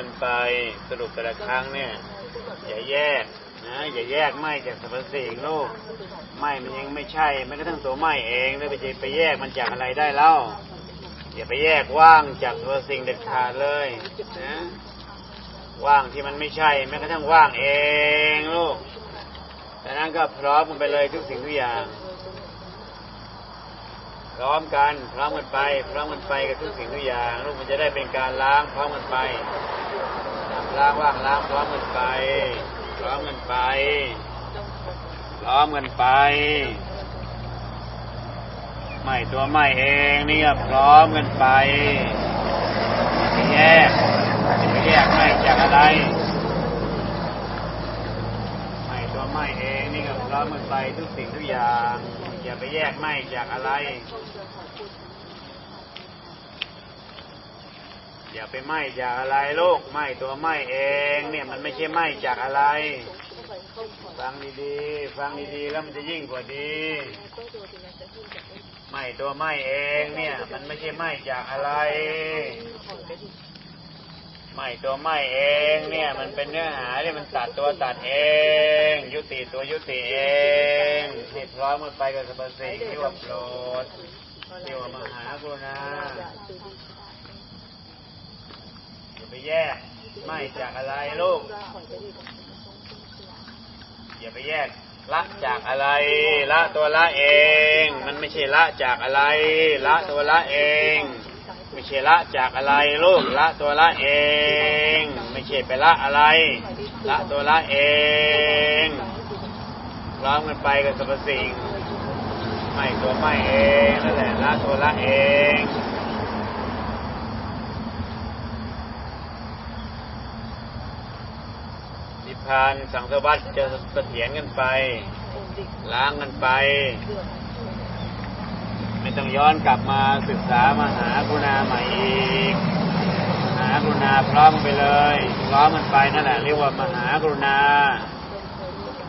กันไปสรุปแต่ละครั้งเนี่ย อย่าแยกนะอย่าแยกไหมจากสรรพสิ่งโลกไหมมันยังไม่ใช่แม้กระทั่งตัวไหมเองแล้วไปจะไปแยกมันจากอะไรได้เล่าอย่าไปแยกว่างจากสรรพสิ่งเด็ดขาดเลยนะว่างที่มันไม่ใช่แม้กระทั่งว่างเองลูกดังนั้นก็พร้อมกันไปเลยทุกสิ่งทุกอย่าง พร้อมกันพร้อมกันไป พร้อมกันไปกับทุกสิ่งทุกอย่างลูกมันจะได้เป็นการล้างพร้อมกันไป ล้างว่างล้างพร้อมกันไปพร้อมกันไปพร้อมกันไปไม่ตัวไม่เองนี่ก็พร้อมกันไปไม่แยกไม่แยกไม่จากอะไรไม่ตัวไม่เองนี่ก็พร้อมกันไปทุกสิ่งทุกอย่างอย่าไปแยกไม่จากอะไร อย่าไปไหม้จากอะไรโลกไหม้ตัวไหม้เอง เนี่ยมันไม่ใช่ไหม้จากอะไร ฟังดีๆ ฟังดีๆ แล้วมันจะยิ่งกว่าดีไหม้ตัวไหม้เองเนี่ย มันไม่ใช่ไหม้จากอะไรไหม้ตัวไหม้เองเนี่ย มันเป็นเนื้อหาที่มันตัดตัวตัดเอง ยุติตัวยุติเองให้พร้อมกันไปกับสรรพสิ่งที่ว่าโปรดที่ว่ามหากรุณา ไปแยก ไม่จากอะไรลูก อย่าไปแยก ละจากอะไร ละตัวละเอง มันไม่ใช่ละจากอะไร ละตัวละเอง ไม่ใช่ละจากอะไรลูก ละตัวละเอง ไม่ใช่ไปละอะไร ละตัวละเองร้อมกันไปกับสรรพสิ่ง ไม่ตัวไม่เองนั่นแหละละตัวละเอง นิพพานสังสารวัฏจะเสถียรกันไป ล้างกันไป ไม่ต้องย้อนกลับมาศึกษามหากรุณาใหม่อีกมหากรุณาพร้อมไปเลยพร้อมมันไปนั่นแหละเรียกว่ามหากรุณา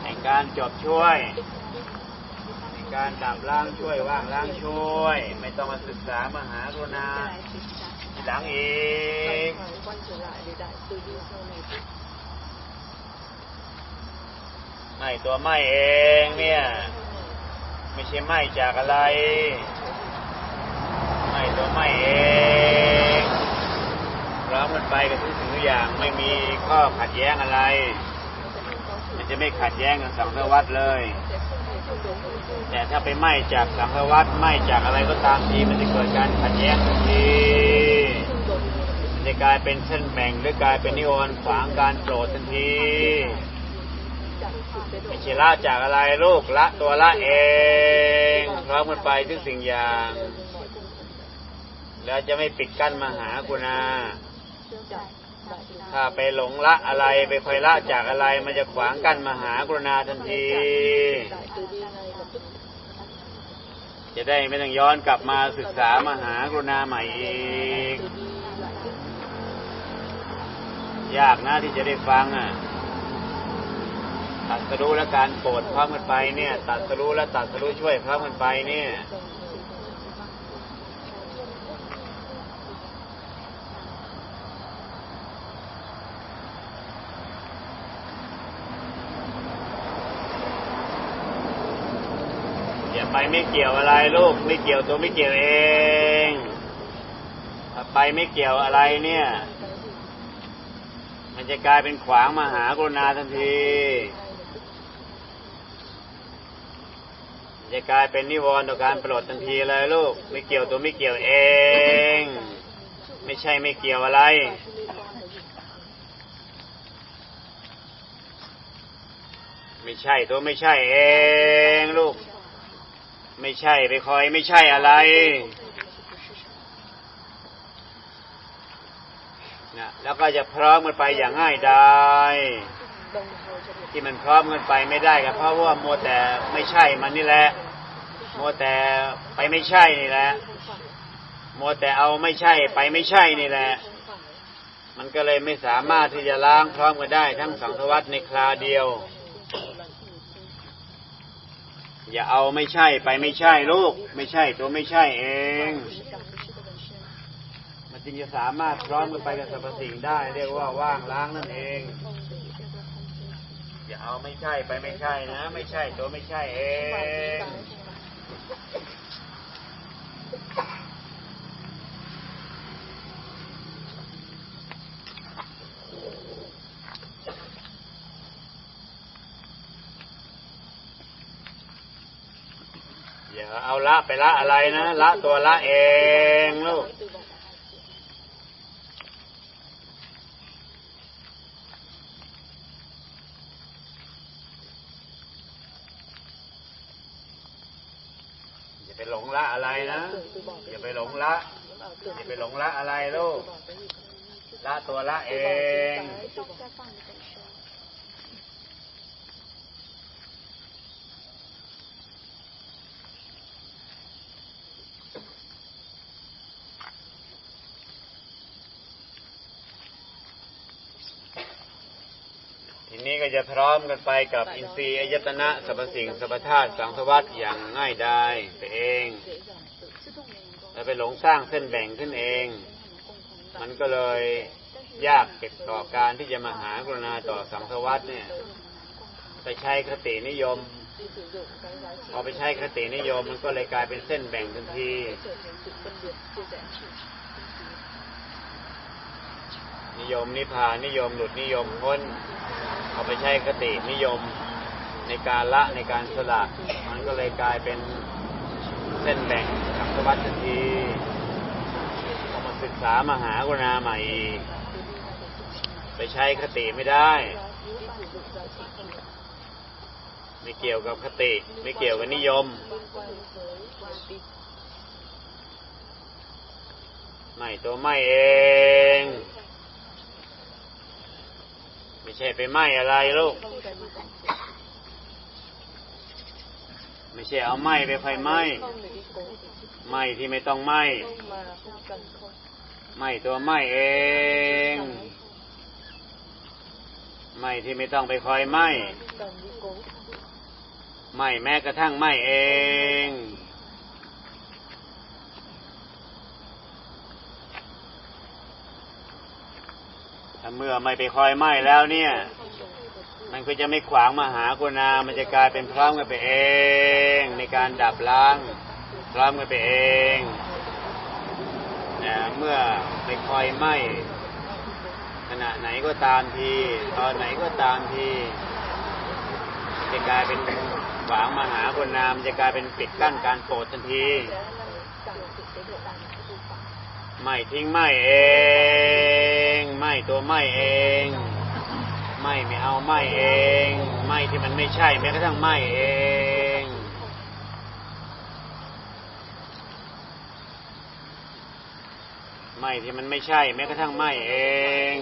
ในการจบช่วยในการดับล้างช่วยว่างล้างช่วย ไม่ต้องมาศึกษา มหากรุณาหลังอีก ไม่ ตัวไม่เองเนี่ย ไม่ใช่ไม่จากอะไรไม่ตัวไม่เองร้อมกันไปกับทุกสิ่งทุกอย่างไม่มีข้อขัดแย้งอะไร มันจะไม่ขัดแย้งกับสังสารวัตเลย แต่ถ้าไปไหม้จากสังสารวัตไหม้จากอะไรก็ตามทีมันจะเกิดการขัดแย้งทันทีมันจะกลายเป็นเส้นแบ่งหรือกลายเป็นนิวรณ์ขวางการโปรดทันที ไม่ใช่ละจากอะไรลูกละตัวละเองพร้อมกันไปทุกสิ่งอย่าง แล้วจะไม่ปิดกั้นมหากุณาถ้าไปหลงละอะไรไปคอยละจากอะไร มันจะขวางกั้นมหากรุณาทันที จะได้ไม่ต้องย้อนกลับมาศึกษามหากรุณาใหม่อีก ยากนะที่จะได้ฟังอะ ตัดสรู้และการโปรดพร้อมกันไปเนี่ย ตัดสรู้และตัดสรู้ช่วยพร้อมกันไปเนี่ยอย่าไปไม่เกี่ยวอะไรลูกไม่เกี่ยวตัวไม่เกี่ยวเองไปไม่เกี่ยวอะไรเนี่ย มันจะกลายเป็นขวางมหากรุณาทันที จะกลายเป็นนิวรณ์ต่อการปรดทันทีเลยลูก ไม่เกี่ยวตัวไม่เกี่ยวเอง ไม่ใช่ไม่เกี่ยวอะไร ไม่ใช่ตัวไม่ใช่เองลูก ไม่ใช่ไปคอยไม่ใช่อะไรนะแล้วก็จะพร้อมกันไปอย่างง่ายดายที่มันพร้อมกันไปไม่ได้ก็เพราะว่ามัวแต่ไม่ใช่มันนี่แหละ มัวแต่ไปไม่ใช่นี่แหละมัวแต่เอาไม่ใช่ไปไม่ใช่นี่แหละ มันก็เลยไม่สามารถที่จะล้างพร้อมกันได้ทั้งสังสวัตในคราเดียว อย่าเอาไม่ใช่ไปไม่ใช่ลูก ไม่ใช่ตัวไม่ใช่เอง มันจึงจะสามารถพร้อมกันไปกับสรรพสิ่งได้ เรียกว่าว่างล้างนั่นเองอย่าเอาไม่ใช่ไปไม่ใช่นะ ไม่ใช่ตัวไม่ใช่เอง อย่าเอาละไปละอะไรนะละตัวละเองลูก ไปหลงละอะไรนะอย่าไปหลงละอย่าไปหลงละอะไรลูกละตัวละเอง ก็จะพร้อมกันไปกับอินทรีย์อายตนะสรรพสิ่งสรรพธาตุสังสวัสดอย่างง่ายดายไปเองแล้วไปหลงสร้างเส้นแบ่งขึ้นเอง มันก็เลยยากเก็บต่อการที่จะมาหากรุณาต่อสังสวัสดเนี่ย ไปใช้คตินิยมพอไปใช้คตินิยมมันก็เลยกลายเป็นเส้นแบ่งทันทีนิยมนิพพานนิยมหลุดนิยมพ้น เอาไปใช้คตินิยมในการละในการสละมันก็เลยกลายเป็นเส้นแบ่งสังสวัสดทันทีพอมาศึกษามหากรุณาใหม่ ไปใช้คติไม่ได้ ไม่เกี่ยวกับคติ ไม่เกี่ยวกับนิยม ไม่ตัวไม่เอง ไม่ใช่ไปไหม้อะไรลูก ไม่ใช่เอาไหม้ไปไฟไหม้ไหม้ที่ไม่ต้องไหม้ไหม้ตัวไหม้เองไหม้ที่ไม่ต้องไปคอยไหม้ไหม้แม้กระทั่งไหม้เอง ถ้าเมื่อไม่ไปคอยไหม้แล้วเนี่ย มันก็จะไม่ขวางมาหากุณา มันจะกลายเป็นพร้อมกันไปเอง ในการดับล้างพร้อมกันไปเองนะเมื่อไปคอยไหม้ขณะไหนก็ตามที ตอนไหนก็ตามทีจะกลายเป็นขวางมาหากุณา มันจะกลายเป็นปิดกั้นการโปรดทันทีไม่ทิ้งไม่เอง ไม่ตัวไม่เองไม่ไม่เอาไม่เองไม่ที่มันไม่ใช่แม้กระทั่งไม่เองไม่ที่มันไม่ใช่แม้กระทั่งไม่เอง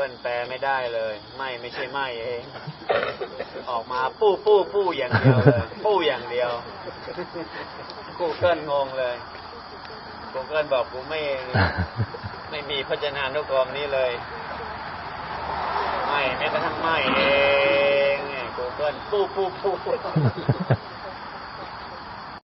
Google แปลไม่ได้เลย ไม่ไม่ใช่ไม่เองออกมาปู้ปู้ปู้อย่างเดียวเลยปู้อย่างเดียว Google งงเลย Google บอกกูไม่ ไม่มีพจนานุกรมนี้เลย ไม่แม้กระทั่งไม่เอง Google ปู้ปู้ปู้